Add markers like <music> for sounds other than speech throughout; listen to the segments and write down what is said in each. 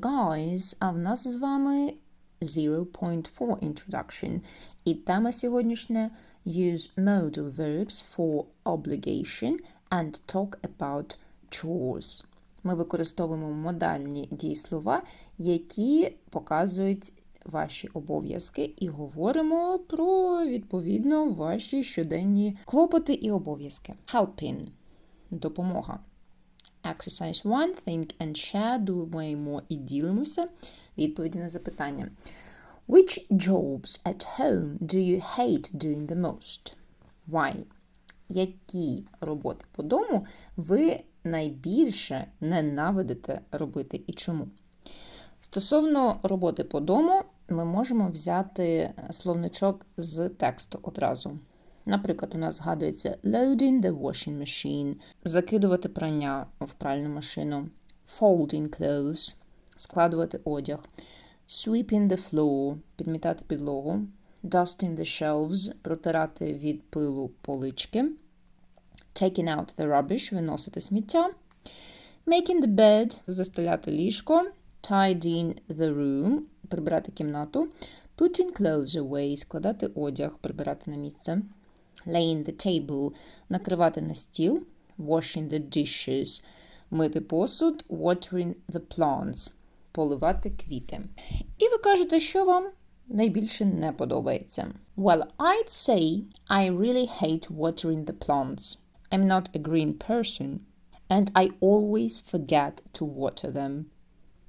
Guys, а в нас з вами 0.4 introduction. І тема сьогоднішня use modal verbs for obligation and talk about chores. Ми використовуємо модальні дієслова, які показують ваші обов'язки, і говоримо про відповідно ваші щоденні клопоти і обов'язки. Helping – допомога. Exercise 1. Think and share. Думаємо і ділимося. Відповіді на запитання. Which jobs at home do you hate doing the most? Why? Які роботи по дому ви найбільше ненавидите робити і чому? Стосовно роботи по дому, ми можемо взяти словничок з тексту одразу. Наприклад, у нас згадується loading the washing machine, закидувати прання в пральну машину, folding clothes, складувати одяг, sweeping the floor, підмітати підлогу, dusting the shelves, протирати від пилу полички, taking out the rubbish, виносити сміття, making the bed, застеляти ліжко, tidying the room, прибирати кімнату, putting clothes away, складати одяг, прибирати на місце, laying the table, накривати на стіл, washing the dishes, мити посуд, watering the plants, поливати квіти. І ви кажете, що вам найбільше не подобається. Well, I'd say I really hate watering the plants. I'm not a green person, and I always forget to water them.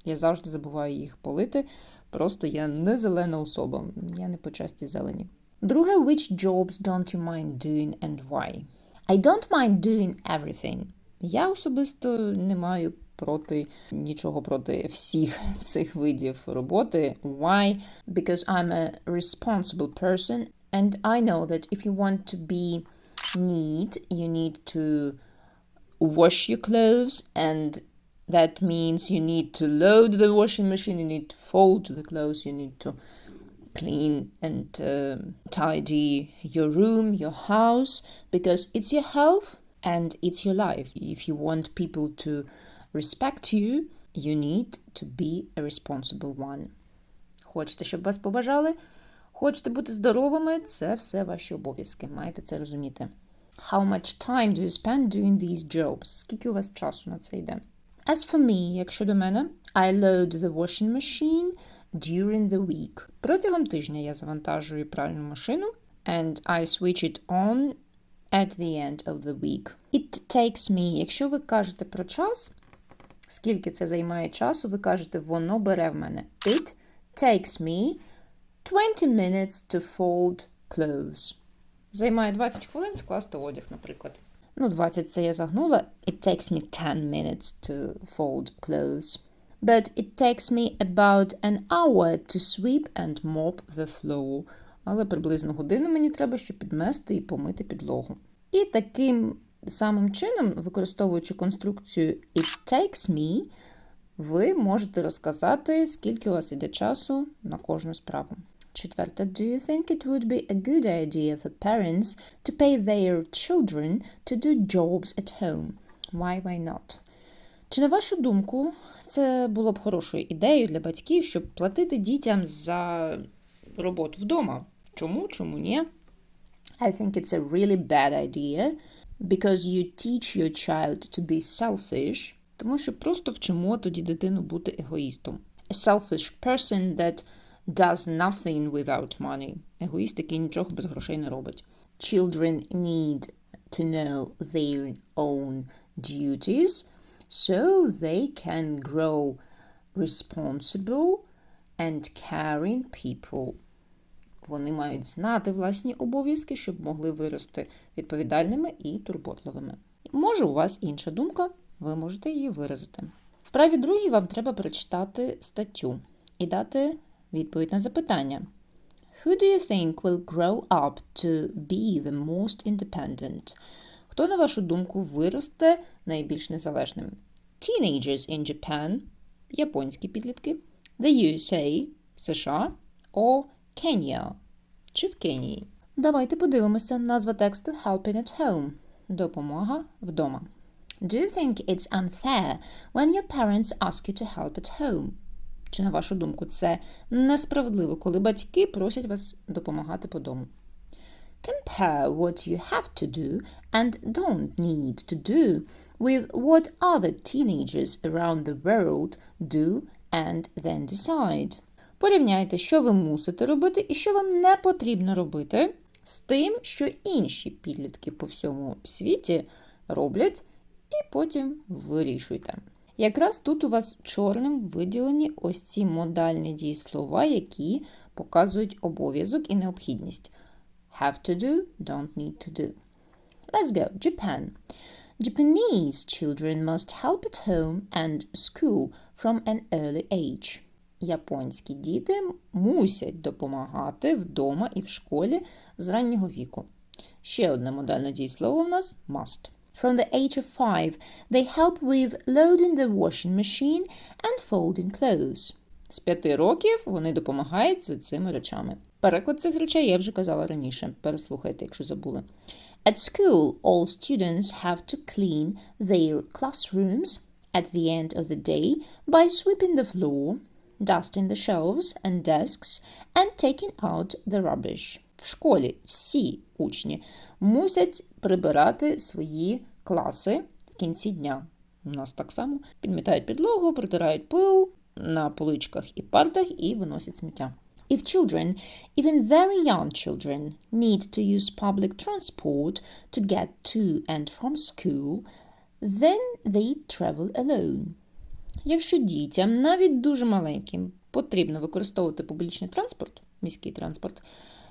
Я завжди забуваю їх полити, просто я не зелена особа, я не по часті зелені. Друге, which jobs don't you mind doing and why? I don't mind doing everything. Я особисто не маю проти нічого проти всіх <laughs> цих видів роботи. Why? Because I'm a responsible person and I know that if you want to be neat, you need to wash your clothes and that means you need to load the washing machine, you need to fold the clothes, you need to clean and um tidy your room, your house, because it's your health and it's your life. If you want people to respect you, you need to be a responsible one. Хочете, щоб вас поважали? Хочете бути здоровими? Це все ваші обов'язки. Маєте це розуміти. How much time do you spend doing these jobs? Скільки у вас часу на це йде? As for me, якщо до мене, I load the washing machine during the week. Протягом тижня я завантажую пральну машину and I switch it on at the end of the week. It takes me, якщо ви кажете про час, скільки це займає часу, ви кажете, воно бере в мене. It takes me 20 minutes to fold clothes. Займає 20 хвилин скласти одяг, наприклад. Ну, 20 це я загнула. It takes me 10 minutes to fold clothes. But it takes me about an hour to sweep and mop the floor. Але приблизно годину мені треба, щоб підмести і помити підлогу. І таким самим чином, використовуючи конструкцію it takes me, ви можете розказати, скільки у вас іде часу на кожну справу. Четверте, do you think it would be a good idea for parents to pay their children to do jobs at home? Why, why not? Чи на вашу думку, це було б хорошою ідеєю для батьків, щоб платити дітям за роботу вдома? Чому? Чому ні? I think it's a really bad idea because you teach your child to be selfish, тому що просто вчимо тоді дитину бути егоїстом. A selfish person that does nothing without money. Егоїст, який нічого без грошей не робить. Children need to know their own duties so they can grow responsible and caring people. Вони мають знати власні обов'язки, щоб могли вирости відповідальними і турботливими. Може, у вас інша думка, ви можете її виразити. В праві другій вам треба прочитати статтю і дати відповідь на запитання. Who do you think will grow up to be the most independent? Хто, на вашу думку, виросте найбільш незалежним? Teenagers in Japan – японські підлітки, the USA – США, or Kenya – чи в Кенії. Давайте подивимося. Назва тексту Helping at home – допомога вдома. Do you think it's unfair when your parents ask you to help at home? Чи на вашу думку, це несправедливо, коли батьки просять вас допомагати по дому? Compare what you have to do and don't need to do with what other teenagers around the world do and then decide. Порівняйте, що ви мусите робити і що вам не потрібно робити з тим, що інші підлітки по всьому світі роблять, і потім вирішуйте. Якраз тут у вас чорним виділені ось ці модальні дієслова, які показують обов'язок і необхідність. Have to do, don't need to do. Let's go. Japan. Japanese children must help at home and school from an early age. Японські діти мусять допомагати вдома і в школі з раннього віку. Ще одне модальне дієслово в нас must. From the age of five, they help with loading the washing machine and folding clothes. З п'яти років вони допомагають з цими речами. Переклад цих речей я вже казала раніше. Переслухайте, якщо забули. At school, all students have to clean their classrooms at the end of the day by sweeping the floor, dusting the shelves and desks, and taking out the rubbish. В школі всі учні мусять прибирати свої класи в кінці дня. У нас так само підмітають підлогу, протирають пил на поличках і партах і виносять сміття. If children, even very young children, need to use public transport to get to and from school, then they travel alone. Якщо дітям, навіть дуже маленьким, потрібно використовувати публічний транспорт, міський транспорт,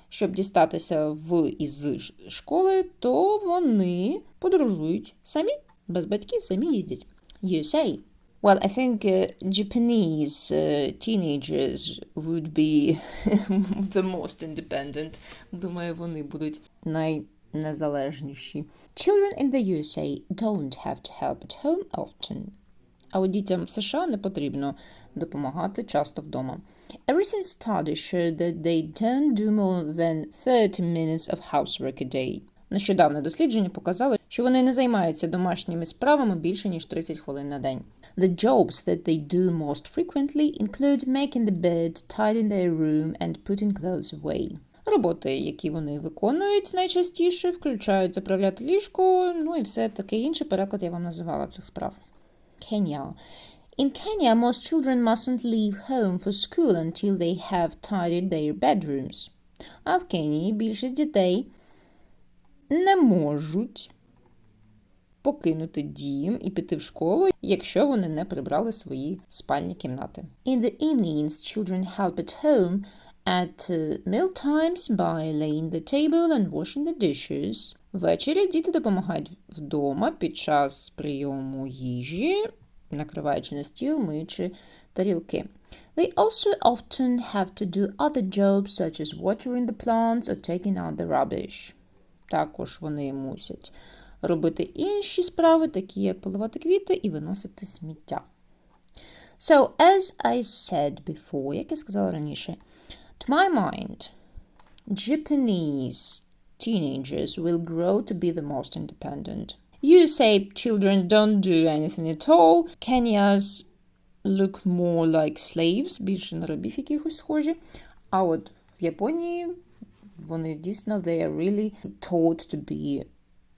щоб дістатися в із школи, то вони подорожують самі, без батьків самі їздять. USA. Well, I think uh, Japanese uh, teenagers would be <laughs> the most independent. Думаю, вони будуть найнезалежніші. Children in the USA don't have to help at home often. А от дітям США не потрібно допомагати часто вдома. A recent study showed that they don't do more than 30 minutes of housework a day. Нещодавне дослідження показало, що вони не займаються домашніми справами більше ніж 30 хвилин на день. The jobs that they do most frequently include making the bed, tidying their room and putting clothes away. Роботи, які вони виконують найчастіше, включають заправляти ліжко, ну і все таке інше. Переклад я вам називала цих справ. Kenya. In Kenya, most children mustn't leave home for school until they have tidied their bedrooms. А в Кенії більшість дітей не можуть покинути дім і піти в школу, якщо вони не прибрали свої спальні кімнати. In the evenings, children help at home at meal times by laying the table and washing the dishes. Ввечері діти допомагають вдома під час прийому їжі, накриваючи на стіл, миючи тарілки. They also often have to do other jobs such as watering the plants or taking out the rubbish. Також вони мусять робити інші справи, такі як поливати квіти і виносити сміття. So, as I said before, як я сказала раніше, to my mind, Japanese teenagers will grow to be the most independent. You say children don't do anything at all. Kenya's look more like slaves, більше на рабів якихось схожі. А от в Японії вони дійсно they are really taught to be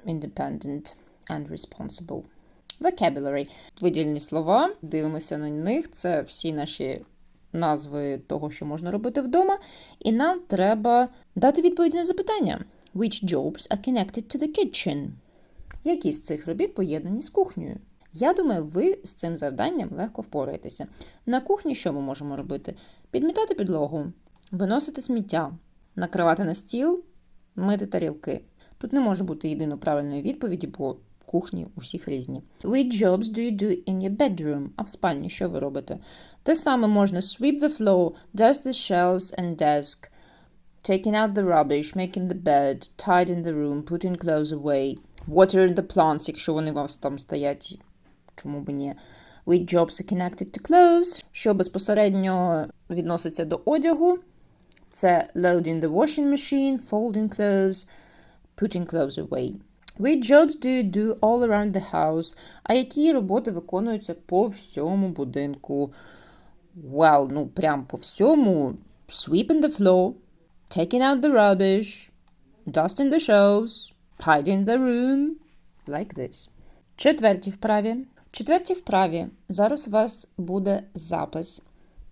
independent and responsible. Vocabulary. Видільні слова. Дивимося на них. Це всі наші назви того, що можна робити вдома. І нам треба дати відповідь на запитання. Which jobs are connected to the kitchen? Які з цих робіт поєднані з кухнею? Я думаю, ви з цим завданням легко впораєтеся. На кухні що ми можемо робити? Підмітати підлогу, виносити сміття, накривати на стіл, мити тарілки. Тут не може бути єдино правильної відповіді, бо кухні у всіх різні. Which jobs do you do in your bedroom? А в спальні що ви робите? Те саме можна sweep the floor, dust the shelves and desk, taking out the rubbish, making the bed, tidying the room, putting clothes away, watering the plants, якщо вони у вас там стоять, чому б ні. Which jobs are connected to clothes, що безпосередньо відноситься до одягу. Це loading the washing machine, folding clothes, putting clothes away. Which jobs do you do all around the house? А які роботи виконуються по всьому будинку? Well, ну, прям по всьому. Sweeping the floor, taking out the rubbish, dusting the shelves, tidying the room. Like this. Четверті вправі. В четвертій вправі зараз у вас буде запис.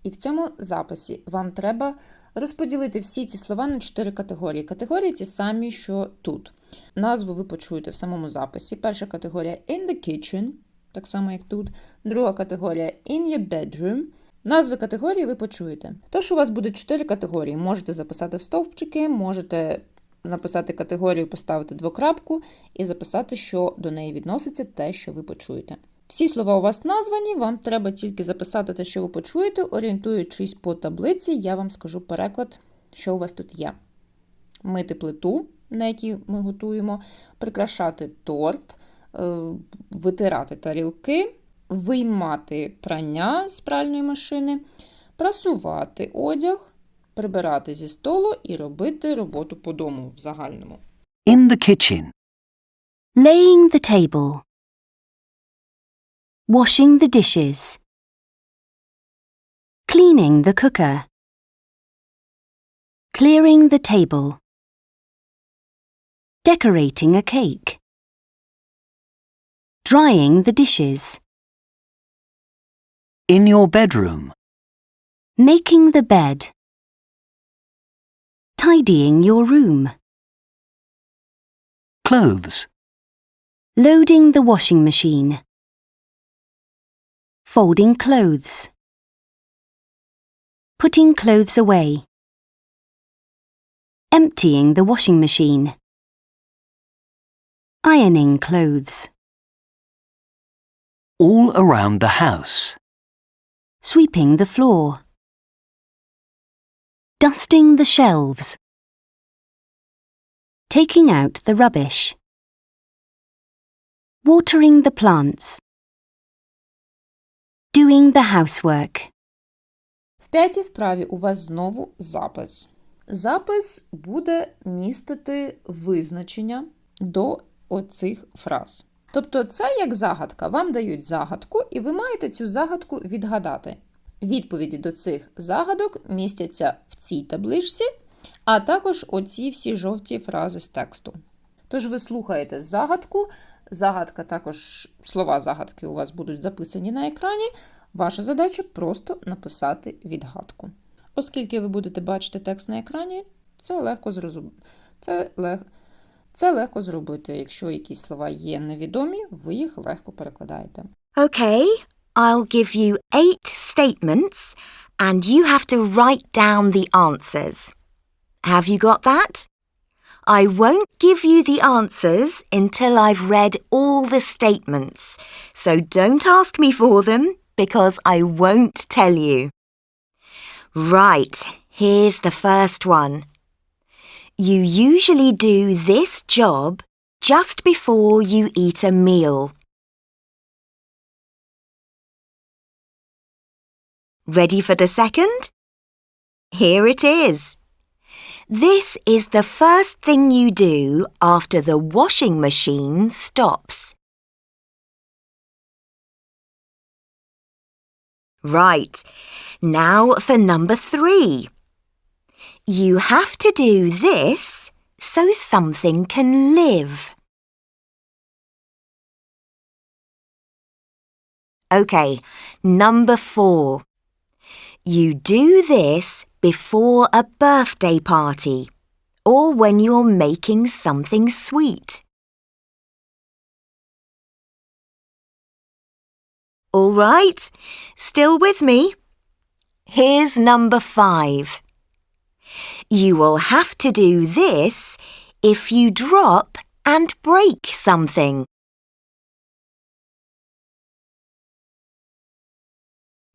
І в цьому записі вам треба розподілити всі ці слова на чотири категорії. Категорії ті самі, що тут. Назву ви почуєте в самому записі. Перша категорія in the kitchen, так само як тут. Друга категорія in your bedroom. Назви категорії ви почуєте. Тож у вас буде чотири категорії. Можете записати в стовпчики, можете написати категорію, поставити двокрапку і записати, що до неї відноситься те, що ви почуєте. Всі слова у вас названі, вам треба тільки записати те, що ви почуєте, орієнтуючись по таблиці, я вам скажу переклад, що у вас тут є. Мити плиту, на якій ми готуємо, прикрашати торт, е, витирати тарілки, виймати прання з пральної машини, прасувати одяг, прибирати зі столу і робити роботу по дому в загальному. In the kitchen. Laying the table. Washing the dishes. Cleaning the cooker. Clearing the table. Decorating a cake. Drying the dishes. In your bedroom. Making the bed. Tidying your room. Clothes. Loading the washing machine. Folding clothes. Putting clothes away. Emptying the washing machine. Ironing clothes. All around the house. Sweeping the floor. Dusting the shelves. Taking out the rubbish. Watering the plants. Doing the housework. В п'ятій вправі у вас знову запис. Запис буде містити визначення до оцих фраз. Тобто, це як загадка. Вам дають загадку, і ви маєте цю загадку відгадати. Відповіді до цих загадок містяться в цій табличці, а також оці всі жовті фрази з тексту. Тож ви слухаєте загадку, загадка також, слова загадки у вас будуть записані на екрані. Ваша задача просто написати відгадку. Оскільки ви будете бачити текст на екрані, це легко зрозум... це, лег... це легко зробити. Якщо якісь слова є невідомі, ви їх легко перекладаєте. Okay, I'll give you eight statements and you have to write down the answers. Have you got that? I won't give you the answers until I've read all the statements, so don't ask me for them because I won't tell you. Right, here's the first one. You usually do this job just before you eat a meal. Ready for the second? Here it is. This is the first thing you do after the washing machine stops. Right. Now for number three. You have to do this so something can live. Okay, number four. You do this before a birthday party or when you're making something sweet. All right, still with me? Here's number five. You will have to do this if you drop and break something.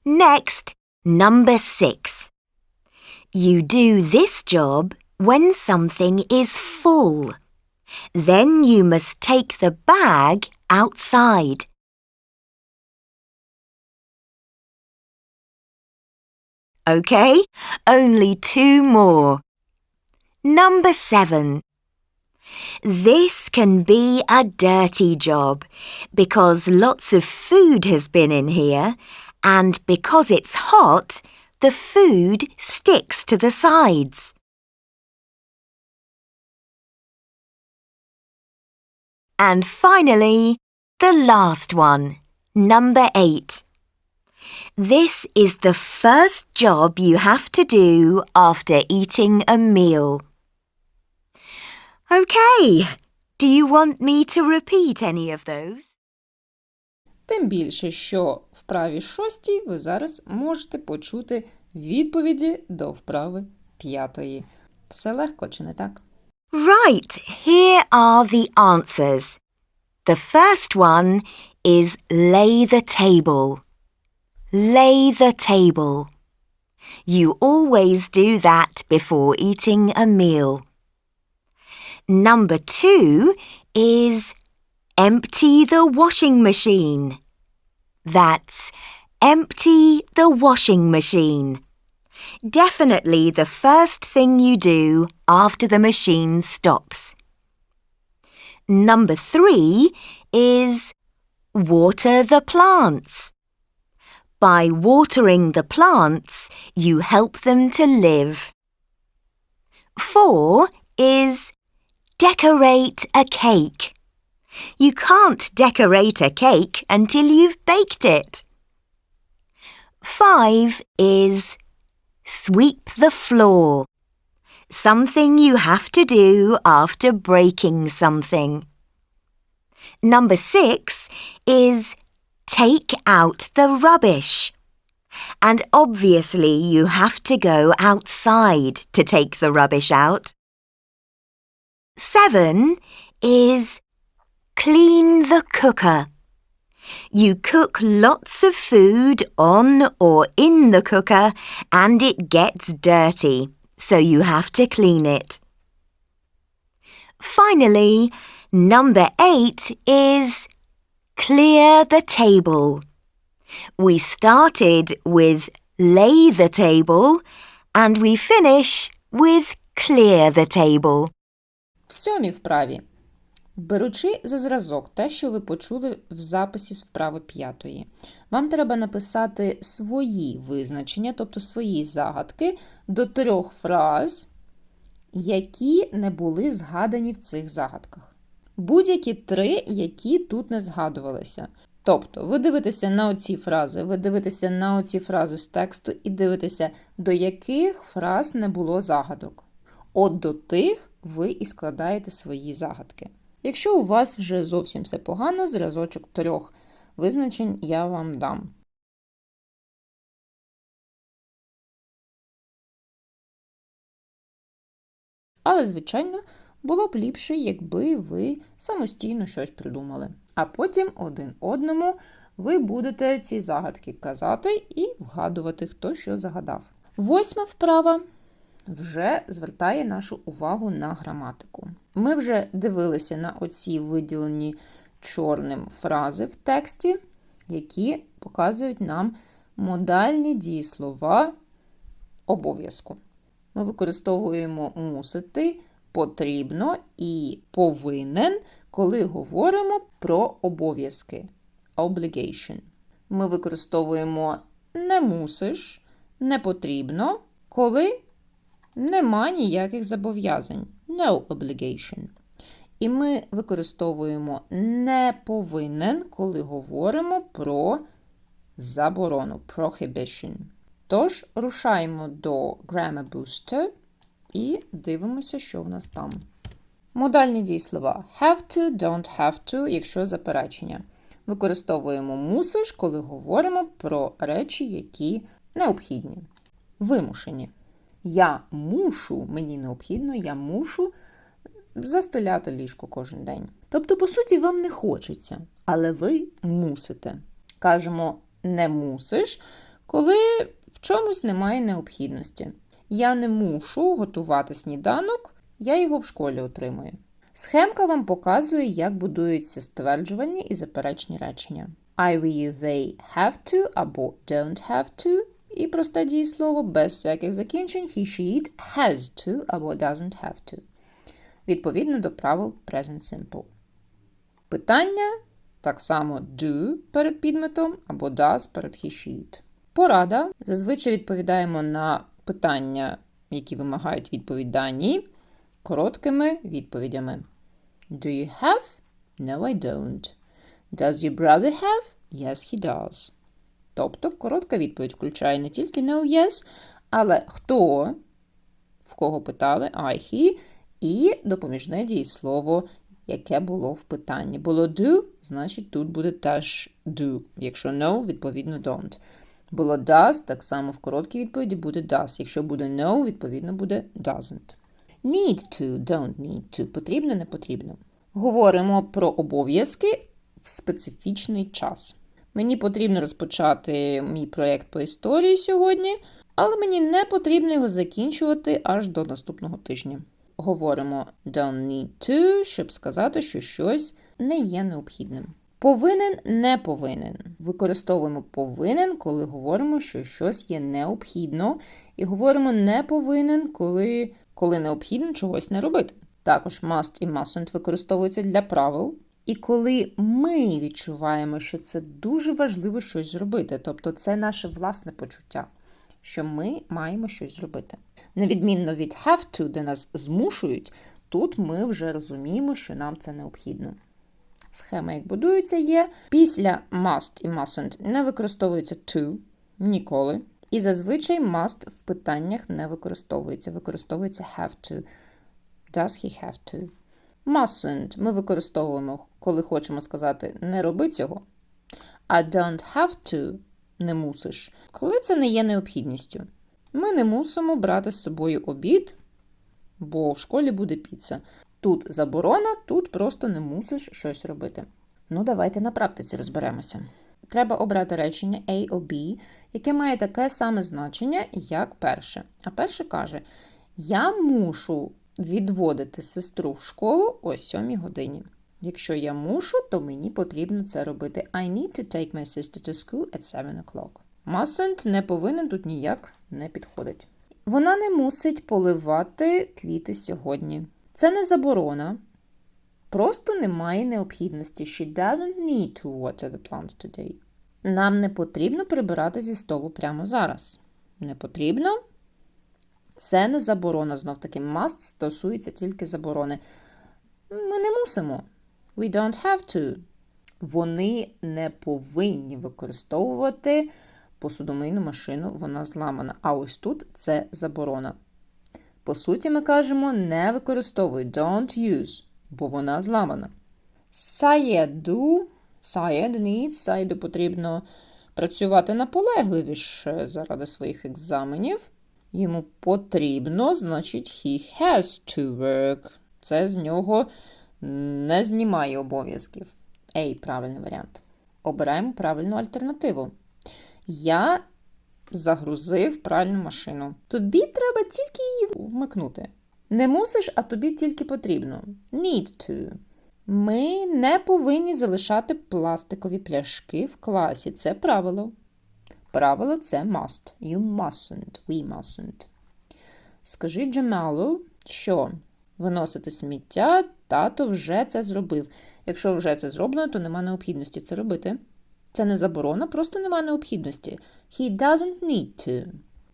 Next, number six. You do this job when something is full. Then you must take the bag outside. OK, only two more. Number seven. This can be a dirty job because lots of food has been in here and because it's hot, the food sticks to the sides. And finally, the last one, number eight. This is the first job you have to do after eating a meal. Okay, do you want me to repeat any of those? Тим більше, що в вправі шостій ви зараз можете почути відповіді до вправи п'ятої. Все легко, чи не так? Right, here are the answers. The first one is lay the table. Lay the table. You always do that before eating a meal. Number two is empty the washing machine. That's empty the washing machine. Definitely the first thing you do after the machine stops. Number three is water the plants. By watering the plants, you help them to live. Four is decorate a cake. You can't decorate a cake until you've baked it. Five is Sweep the floor. Something you have to do after breaking something. Number six is take out the rubbish. And obviously you have to go outside to take the rubbish out. Seven is clean the cooker. You cook lots of food on or in the cooker and it gets dirty, so you have to clean it. Finally, number eight is clear the table. We started with lay the table and we finish with clear the table. В сьомій вправі. Беручи за зразок те, що ви почули в записі з вправи п'ятої, вам треба написати свої визначення, тобто свої загадки до трьох фраз, які не були згадані в цих загадках. Будь-які три, які тут не згадувалися. Тобто, ви дивитеся на оці фрази, ви дивитеся на оці фрази з тексту і дивитеся, до яких фраз не було загадок. От до тих ви і складаєте свої загадки. Якщо у вас вже зовсім все погано, зразочок трьох визначень я вам дам. Але, звичайно, було б ліпше, якби ви самостійно щось придумали. А потім один одному ви будете ці загадки казати і вгадувати, хто що загадав. Восьма вправа вже звертає нашу увагу на граматику. Ми вже дивилися на оці виділені чорним фрази в тексті, які показують нам модальні дієслова обов'язку. Ми використовуємо мусити, потрібно і повинен, коли говоримо про обов'язки. Obligation. Ми використовуємо не мусиш, не потрібно, коли нема ніяких зобов'язань. No obligation. І ми використовуємо не повинен, коли говоримо про заборону prohibition. Тож, рушаємо до Grammar Booster і дивимося, що в нас там. Модальні дієслова have to, don't have to, якщо заперечення. Використовуємо мусиш, коли говоримо про речі, які необхідні. Вимушені. Я мушу, мені необхідно, я мушу застеляти ліжко кожен день. Тобто, по суті, вам не хочеться, але ви мусите. Кажемо, не мусиш, коли в чомусь немає необхідності. Я не мушу готувати сніданок, я його в школі отримую. Схемка вам показує, як будуються стверджувальні і заперечні речення. I, we, they have to або don't have to. І просте дієслово без всяких закінчень he, she, it has to або doesn't have to. Відповідно до правил Present Simple. Питання так само do перед підметом або does перед he, she, it. Порада. Зазвичай відповідаємо на питання, які вимагають відповідь дані, короткими відповідями. Do you have? No, I don't. Does your brother have? Yes, he does. Тобто коротка відповідь включає не тільки no, yes, але хто, в кого питали, I, he, і допоміжне дієслово, яке було в питанні. Було do, значить тут буде теж do. Якщо no, відповідно don't. Було does, так само в короткій відповіді буде does. Якщо буде no, відповідно буде doesn't. Need to, don't need to. Потрібно, не потрібно. Говоримо про обов'язки в специфічний час. Мені потрібно розпочати мій проєкт по історії сьогодні, але мені не потрібно його закінчувати аж до наступного тижня. Говоримо don't need to, щоб сказати, що щось не є необхідним. Повинен не повинен. Використовуємо повинен, коли говоримо, що щось є необхідно, і говоримо не повинен, коли, коли необхідно чогось не робити. Також must і mustn't використовуються для правил. І коли ми відчуваємо, що це дуже важливо щось зробити, тобто це наше власне почуття, що ми маємо щось зробити. На відмінно від have to, де нас змушують, тут ми вже розуміємо, що нам це необхідно. Схема, як будується, є. Після must і mustn't не використовується to ніколи. І зазвичай must в питаннях не використовується. Використовується have to. Does he have to? Mustn't ми використовуємо, коли хочемо сказати не роби цього. А don't have to не мусиш, коли це не є необхідністю. Ми не мусимо брати з собою обід, бо в школі буде піца. Тут заборона, тут просто не мусиш щось робити. Ну, давайте на практиці розберемося. Треба обрати речення A or B, яке має таке саме значення, як перше. А перше каже: Я мушу відводити сестру в школу о 7 годині. Якщо я мушу, то мені потрібно це робити. I need to take my sister to school at 7 o'clock. Mustn't не повинен тут ніяк не підходить. Вона не мусить поливати квіти сьогодні. Це не заборона. Просто немає необхідності. She doesn't need to water the plants today. Нам не потрібно прибирати зі столу прямо зараз. Не потрібно. Це не заборона. Знов таки, must стосується тільки заборони. Ми не мусимо. We don't have to. Вони не повинні використовувати посудомийну машину, вона зламана. А ось тут це заборона. По суті, ми кажемо не використовуй, don't use, бо вона зламана. Саєду, Саєд needs, Саєду потрібно працювати наполегливіше заради своїх екзаменів. Йому потрібно, значить, he has to work. Це з нього не знімає обов'язків. Ей, правильний варіант. Обираємо правильну альтернативу. Я загрузив пральну машину. Тобі треба тільки її вмикнути. Не мусиш, а тобі тільки потрібно. Need to. Ми не повинні залишати пластикові пляшки в класі. Це правило. Правило це must. You mustn't. We mustn't. Скажи Джамалу, що виносити сміття, тато вже це зробив. Якщо вже це зроблено, то нема необхідності це робити. Це не заборона, просто нема необхідності. He doesn't need to.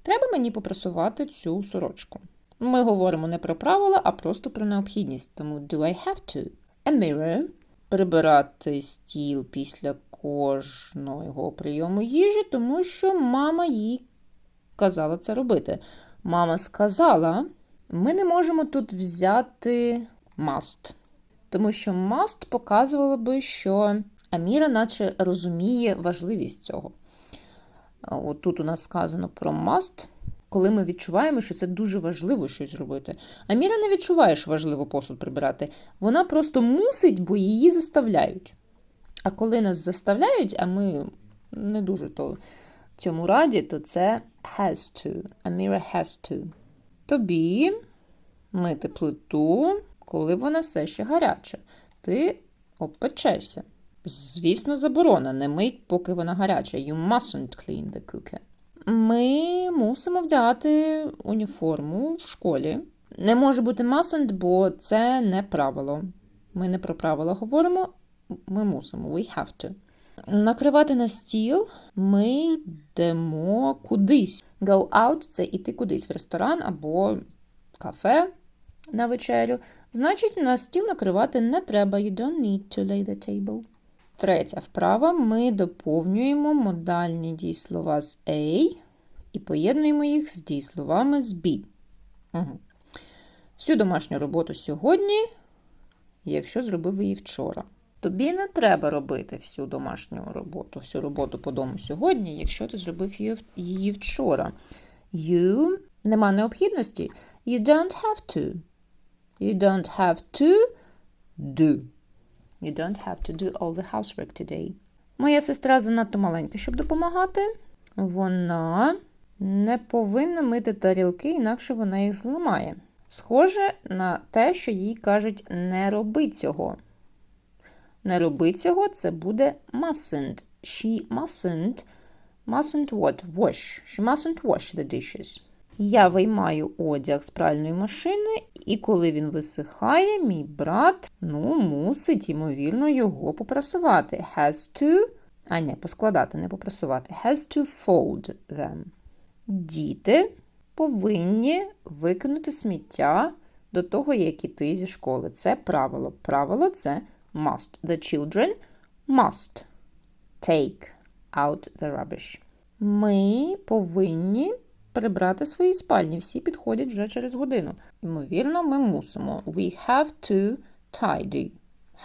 Треба мені попрасувати цю сорочку. Ми говоримо не про правила, а просто про необхідність. Тому do I have to? A mirror. Прибирати стіл після кожного прийому їжі, тому що мама їй казала це робити. Мама сказала, ми не можемо тут взяти must. Тому що must показувало би, що Аміра наче розуміє важливість цього. От тут у нас сказано про must, коли ми відчуваємо, що це дуже важливо щось зробити. Аміра не відчуває, що важливо посуд прибирати. Вона просто мусить, бо її заставляють. А коли нас заставляють, а ми не дуже то цьому раді, то це has to. Аміра has to. Тобі мити плиту, коли вона все ще гаряча. Ти обпечешся. Звісно, заборона. Не мить, поки вона гаряча. You mustn't clean the cooker. Ми мусимо вдягати уніформу в школі. Не може бути mustn't, бо це не правило. Ми не про правила говоримо, ми мусимо. We have to. Накривати на стіл ми йдемо кудись. Go out – це іти кудись в ресторан або кафе на вечерю. Значить, на стіл накривати не треба. You don't need to lay the table. Третя вправа. Ми доповнюємо модальні дієслова з A і поєднуємо їх з дієсловами з B. Угу. Всю домашню роботу сьогодні, якщо зробив її вчора. Тобі не треба робити всю домашню роботу, всю роботу по дому сьогодні, якщо ти зробив її вчора. You нема необхідності. You don't have to. You don't have to do. You don't have to do all the housework today. Моя сестра занадто маленька, щоб допомагати. Вона не повинна мити тарілки, інакше вона їх зламає. Схоже на те, що їй кажуть не роби цього. Не роби цього це буде mustn't. She mustn't. Mustn't what? Wash. She mustn't wash the dishes. Я виймаю одяг з пральної машини, і коли він висихає, мій брат ну, мусить, ймовірно, його попрасувати. Has to, а не, поскладати, не попрасувати. Has to fold them. Діти повинні викинути сміття до того, як іти зі школи. Це правило. Правило це must. The children must take out the rubbish. Ми повинні прибрати свої спальні. Всі підходять вже через годину. Ймовірно, ми мусимо. We have to tidy.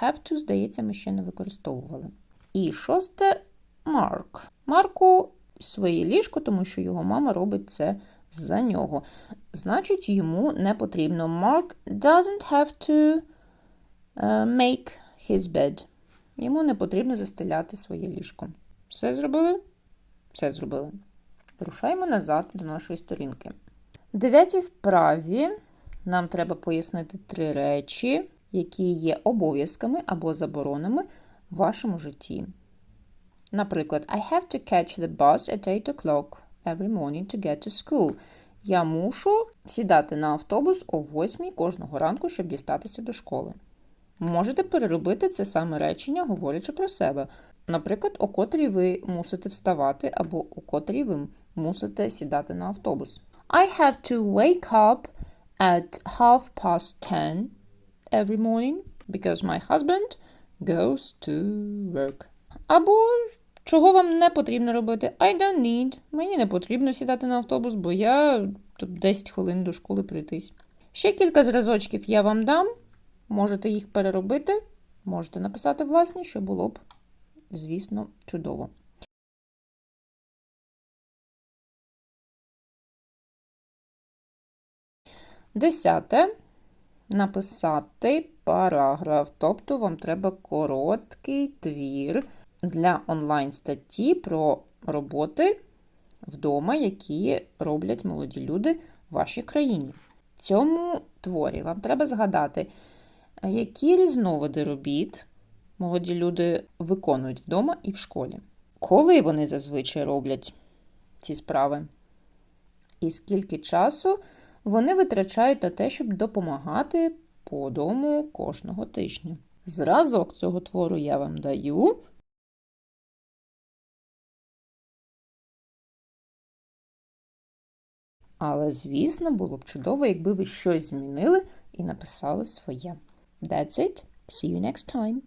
Have to, здається, ми ще не використовували. І шосте Марк. Марку своє ліжко, тому що його мама робить це за нього. Значить, йому не потрібно. Mark doesn't have to uh, make his bed. Йому не потрібно застеляти своє ліжко. Все зробили? Все зробили. Рушаємо назад до нашої сторінки. В дев'ятій вправі нам треба пояснити три речі, які є обов'язками або заборонами в вашому житті. Наприклад, I have to catch the bus at 8 o'clock every morning to get to school. Я мушу сідати на автобус о 8 кожного ранку, щоб дістатися до школи. Можете переробити це саме речення, говорячи про себе. Наприклад, о котрій ви мусите вставати, або о котрій ви мусите сідати на автобус. I have to wake up at half past 10 every morning because my husband goes to work. Або чого вам не потрібно робити? I don't need. Мені не потрібно сідати на автобус, бо я тут 10 хвилин до школи прийтись. Ще кілька зразочків я вам дам. Можете їх переробити, можете написати власні, що було б, звісно, чудово. Десяте. Написати параграф. Тобто вам треба короткий твір для онлайн-статті про роботи вдома, які роблять молоді люди в вашій країні. В цьому творі вам треба згадати, які різновиди робіт молоді люди виконують вдома і в школі. Коли вони зазвичай роблять ці справи? І скільки часу вони витрачають на те, щоб допомагати по дому кожного тижня. Зразок цього твору я вам даю. Але, звісно, було б чудово, якби ви щось змінили і написали своє. That's it. See you next time.